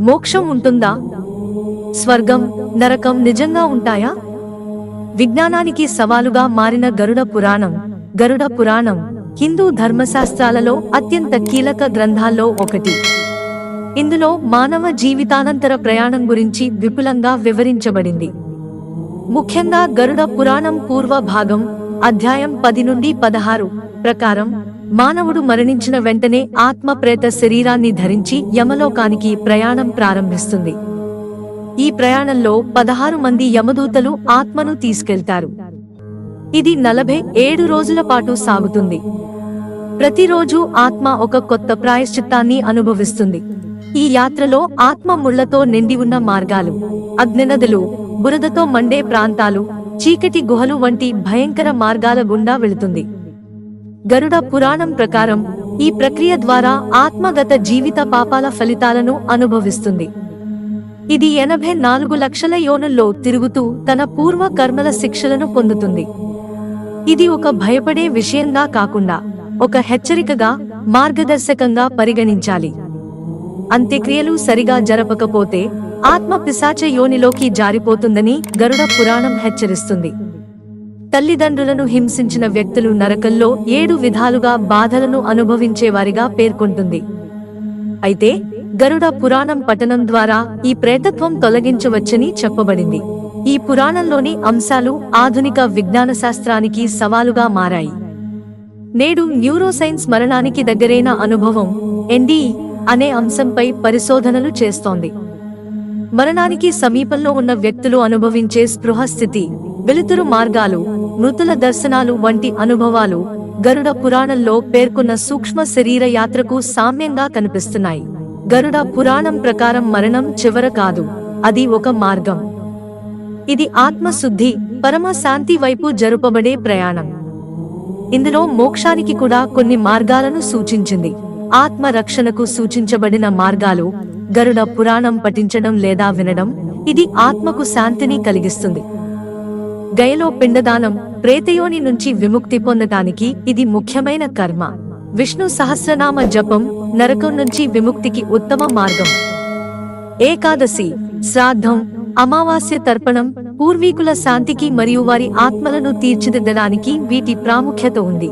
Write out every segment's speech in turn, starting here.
మోక్షం ఉంటుందా? స్వర్గం నరకం నిజంగా ఉంటాయా? విజ్ఞానానికి సవాలుగా మారిన గరుడ పురాణం గరుడ పురాణం హిందూ ధర్మశాస్త్రాలలో అత్యంత కీలక గ్రంథాల్లో ఒకటి. ఇందులో మానవ జీవితానంతర ప్రయాణం గురించి విపులంగా వివరించబడింది. ముఖ్యంగా గరుడ పురాణం పూర్వ భాగం అధ్యాయం పది నుండి పదహారు ప్రకారం మానవుడు మరణించిన వెంటనే ఆత్మ ప్రేత శరీరాన్ని ధరించి యమలోకానికి ప్రయాణం ప్రారంభిస్తుంది. ఈ ప్రయాణంలో పదహారు మంది యమదూతలు ఆత్మను తీసుకెళ్తారు. ఇది నలభై ఏడు రోజుల పాటు సాగుతుంది. ప్రతిరోజు ఆత్మ ఒక కొత్త ప్రాయశ్చిత్తాన్ని అనుభవిస్తుంది. ఈ యాత్రలో ఆత్మ ముళ్ళతో నిండి ఉన్న మార్గాలు అగ్నినదులు బురదతో మండే ప్రాంతాలు చీకటి గుహలు వంటి భయంకర మార్గాల గుండా వెళుతుంది. గరుడ పురాణం ప్రకారం ఈ ప్రక్రియ ద్వారా ఆత్మగత జీవిత పాపాల ఫలితాలను అనుభవిస్తుంది. ఇది ఎనభై నాలుగు లక్షల యోనుల్లో తిరుగుతూ తన పూర్వ కర్మల శిక్షలను పొందుతుంది. ఇది ఒక భయపడే విషయంగా కాకుండా ఒక హెచ్చరికగా మార్గదర్శకంగా పరిగణించాలి. అంత్యక్రియలు సరిగా జరపకపోతే ఆత్మ పిశాచ యోనిలోకి జారిపోతుందని గరుడ పురాణం హెచ్చరిస్తుంది. తల్లిదండ్రులను హింసించిన వ్యక్తులు నరకంలో ఏడు విధాలుగా బాధలను అనుభవించేవారిగా పేర్కొంటుంది. అయితే గరుడ పురాణం పఠనం ద్వారా ఈ ప్రేతత్వం తొలగించవచ్చని చెప్పబడింది. ఈ పురాణంలోని అంశాలు ఆధునిక విజ్ఞాన శాస్త్రానికి సవాలుగా మారాయి. నేడు న్యూరోసైన్స్ మరణానికి దగ్గరైన అనుభవం ఎన్డీ అనే అంశంపై పరిశోధనలు చేస్తోంది. మరణానికి సమీపంలో ఉన్న వ్యక్తులు అనుభవించే స్పృహ స్థితి వెలుతురు మార్గాలు మృతుల దర్శనాలు వంటి అనుభవాలు గరుడ పురాణంలో పేర్కొన్న సూక్ష్మ శరీర యాత్రకు సామ్యంగా కనిపిస్తున్నాయి. గరుడ పురాణం ప్రకారం మరణం చివర కాదు అది ఒక మార్గం. ఇది ఆత్మశుద్ధి పరమ శాంతి వైపు జరుపబడే ప్రయాణం. ఇందులో మోక్షానికి కూడా కొన్ని మార్గాలను సూచించింది. ఆత్మ రక్షణకు సూచించబడిన మార్గాలు గరుడ పురాణం పఠించడం లేదా వినడం ఇది ఆత్మకు శాంతిని కలిగిస్తుంది. గయలో పిండదానం ప్రేతయోని నుంచి విముక్తి పొందటానికి ఇది ముఖ్యమైన కర్మ. విష్ణు సహస్రనామ జపం నరకం నుంచి విముక్తికి ఉత్తమ మార్గం. ఏకాదశి శ్రాద్ధం అమావాస్య తర్పణం పూర్వీకుల శాంతికి మరియు వారి ఆత్మలను తీర్చిదిద్దడానికి వీటి ప్రాముఖ్యత ఉంది.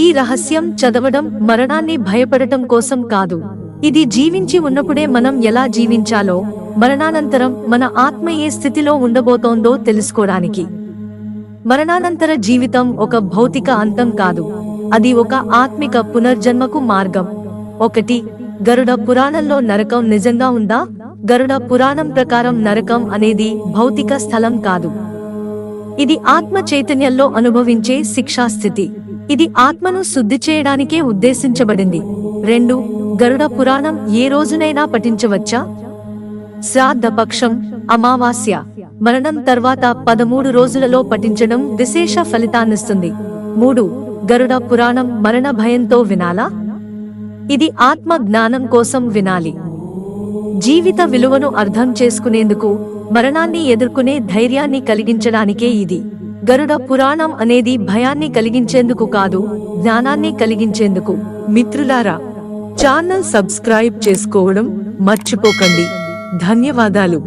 ఈ రహస్యం చదవడం మరణాన్ని భయపడటం కోసం కాదు. ఇది జీవించి ఉన్నప్పుడే మనం ఎలా జీవించాలో మరణానంతరం మన ఆత్మ ఏ స్థితిలో ఉండబోతోందో తెలుసుకోవడానికి మరణానంతర జీవితం ఒక భౌతిక అంతం కాదు అది ఒక ఆత్మిక పునర్జన్మకు మార్గం. ఒకటి గరుడ పురాణంలో నరకం నిజంగా ఉందా? గరుడ పురాణం ప్రకారం నరకం అనేది భౌతిక స్థలం కాదు. ఇది ఆత్మ చైతన్యంలో అనుభవించే శిక్షాస్థితి. ఇది ఆత్మను శుద్ధి చేయడానికే ఉద్దేశించబడింది. రెండు గరుడ పురాణం ఏ రోజునైనా పఠించవచ్చా? శ్రాద్ధ పక్షం అమావాస్య. మరణం తర్వాత పదమూడు రోజులలో పఠించడం విశేష ఫలితాన్నిస్తుంది. మూడు గరుడ పురాణం మరణ భయంతో వినాలా? ఇది ఆత్మ జ్ఞానం కోసం వినాలి. జీవిత విలువను అర్థం చేసుకునేందుకు మరణాన్ని ఎదుర్కొనే ధైర్యాన్ని కలిగించడానికే ఇది. గరుడ పురాణం అనేది భయాన్ని కలిగించేందుకు కాదు జ్ఞానాన్ని కలిగించేందుకు. మిత్రులారా ఛానల్ సబ్స్క్రైబ్ చేసుకోవడం మర్చిపోకండి. ధన్యవాదాలు.